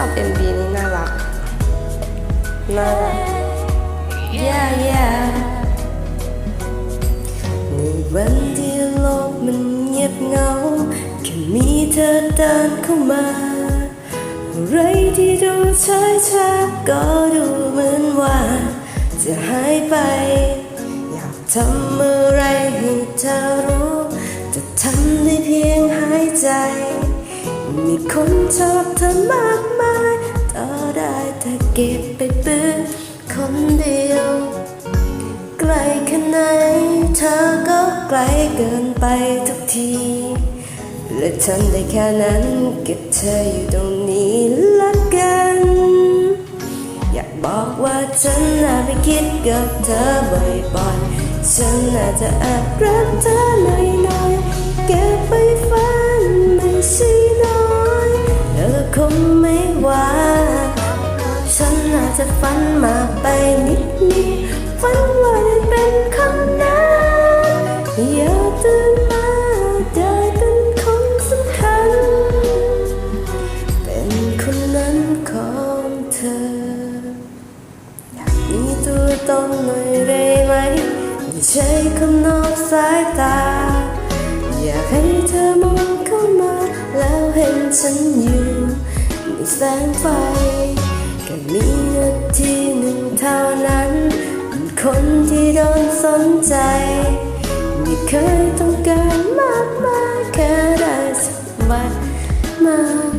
อบ MV นี้น่ารักน่ารัก yeah yeah ในวันที่โลกมันเงียบเหงาแค่มีเธอเดินเข้ามาอะไรที่ดูช้าช้าก็ดูเหมือนว่า จะหายไป อยากทำอะไรให้เธอรู้ จะทำได้เพียงหายใจ มีคนชอบเธอมากมายต่อได้แต่เก็บไปเปื้นคนเดียว ไกลแค่ไหนเธอก็ไกลเกินไปทุกที และทำได้แค่นั้นเก็บเธออยู่ตรงนี้ละกัน อยากบอกว่าฉันน่าไปคิดกับเธอบ่อยๆฉันน่าจะแอบรักเธอหน่อยๆเก็บไปฝันไม่ใช่อ นน่ฝันมาไปนิดนิดฝันว่าได้เป็นคนนั้นอย่าตื่นมาได้เป็นคนสำคัญ เป็นคนนั้นของเธอ อยากมีตัวตนหน่อยได้ไหมไม่ใช่คนนอกสายตา อยากให้เธอมองเข้ามา แล้วเห็นฉันอยู่ในแสงไฟ แค่มีนาทีหนึ่งเท่านั้นเป็นคนที่โดนสนใจ ไม่เคยต้องการมากมายแค่ได้สักวันมาก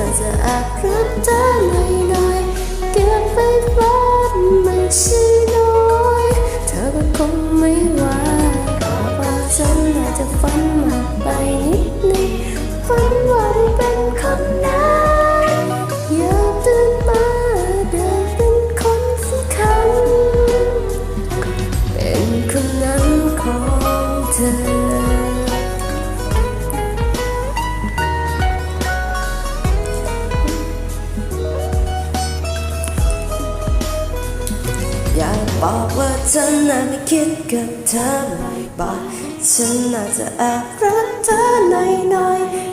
น่าจะแอบรักเธอหน่อยหน่อยๆเก็บไว้ฝันไม่ใช่น้อยเธอก็คงไม่ว่าบอกว่าฉันอาจะฝันมากไปนิดนึงฝันว่าได้เป็นคนนั้น ว่าฉันน่ะไม่คิดกับเธอบ่อยๆฉันน่าจะแอบรักเธอหน่อยๆ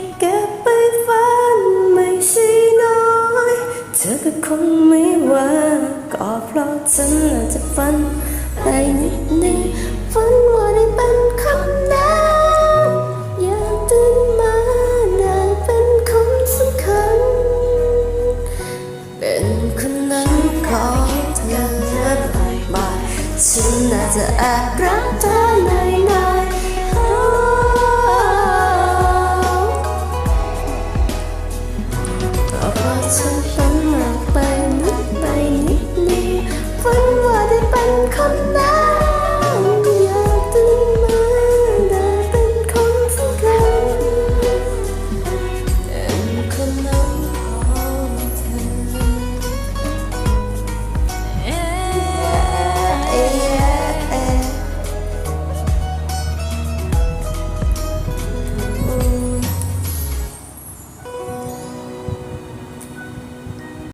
ข